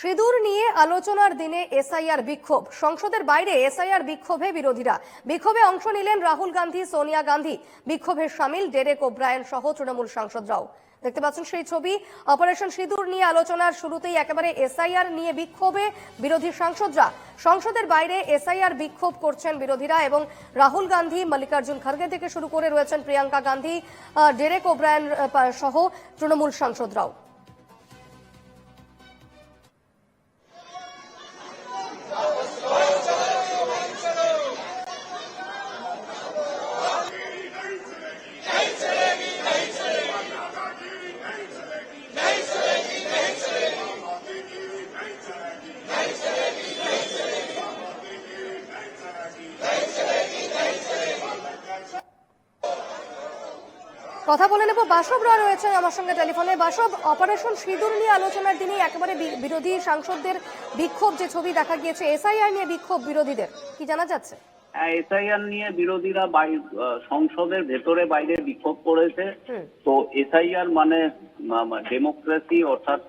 সিঁদুর নিয়ে আলোচনার দিনে এসআইআর বিক্ষোভ। সংসদের বাইরে এসআইআর বিক্ষোভে বিরোধীরা। বিক্ষোভে অংশ নিলেন রাহুল গান্ধী, সোনিয়া গান্ধী। বিক্ষোভে সামিল ডেরেক ওব্রায়ন সহ তৃণমূল সাংসদরাও। দেখতে পাচ্ছেন সেই ছবি, অপারেশন সিঁদুর নিয়ে আলোচনার শুরুতেই একেবারে এসআইআর নিয়ে বিক্ষোভে বিরোধী সাংসদরা। সংসদের বাইরে এসআইআর বিক্ষোভ করছেন বিরোধীরা এবং রাহুল গান্ধী, মল্লিকার্জুন খড়গে থেকে শুরু করে রয়েছেন প্রিয়াঙ্কা গান্ধী ডেরেক ওব্রায়ন সহ তৃণমূল সাংসদরাও। কথা বলে নেব। বাসব রায় রয়েছেন আমার সঙ্গে টেলিফোনে। বাসব অপারেশন সিঁদুর নিয়ে আলোচনার দিনে একেবারে বিরোধী সাংসদদের বিক্ষোভ যে ছবি দেখা গিয়েছে এসআইআর নিয়ে বিক্ষোভ বিরোধীদের। কি জানা যাচ্ছে? এসআইআর নিয়ে বিরোধীরা সংসদের ভেতরে বাইরে বিক্ষোভ করেছে। তো এসআইআর মানে ডেমোক্রেসি অর্থাৎ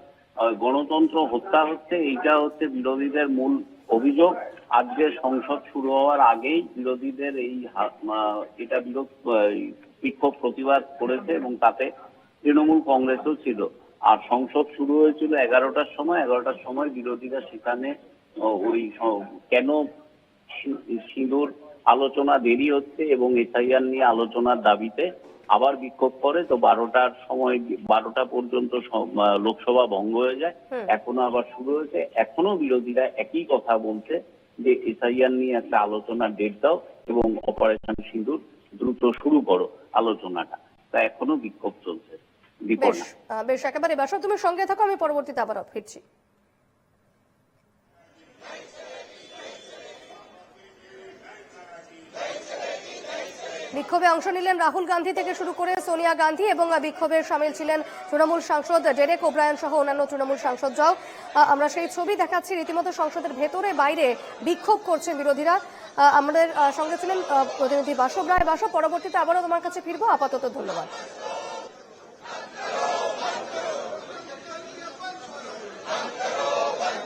গণতন্ত্র হত্যা হচ্ছে এইটা হচ্ছে বিরোধীদের মূল অভিযোগ। আজকে সংসদ শুরু হওয়ার আগেই বিরোধীদের এই এটা বিরোধ বিক্ষোভ প্রতিবাদ করেছে এবং তাতে তৃণমূল কংগ্রেসও ছিল। আর সংসদ শুরু হয়েছিল এগারোটার সময় এগারোটার সময় বিরোধীরা সেখানে ওই কেন সিঁদুর আলোচনা দেরি হচ্ছে এবং এসআইআর নিয়ে আলোচনার দাবিতে আবার বিক্ষোভ করে তো বারোটার সময় বারোটা পর্যন্ত লোকসভা ভঙ্গ হয়ে যায়। এখনও আবার শুরু হয়েছে। এখনও বিরোধীরা একই কথা বলছে যে এসআইআর নিয়ে একটা আলোচনার ডেট দাও এবং অপারেশন সিঁদুর দ্রুত শুরু করো আলোচনাটা। তা এখনও বিক্ষোভ চলছে। বেশ একেবারে বাসা তুমি সঙ্গে থাকো আমি পরবর্তীতে আবার ফিরছি। বিক্ষোভে অংশ নিলেন রাহুল গান্ধী থেকে শুরু করে সোনিয়া গান্ধী এবং বিক্ষোভে সামিল ছিলেন তৃণমূল সাংসদ ডেরেক ওব্রায়ন সহ অন্যান্য তৃণমূল সাংসদরাও আহ, আমরা সেই ছবি দেখাচ্ছি। রীতিমতো সংসদের ভেতরে বাইরে বিক্ষোভ করছেন বিরোধীরা। আমাদের সঙ্গে ছিলেন প্রতিনিধি বাসব রায়। বাসব পরবর্তীতে আবারও তোমার কাছে ফিরবো। আপাতত ধন্যবাদ।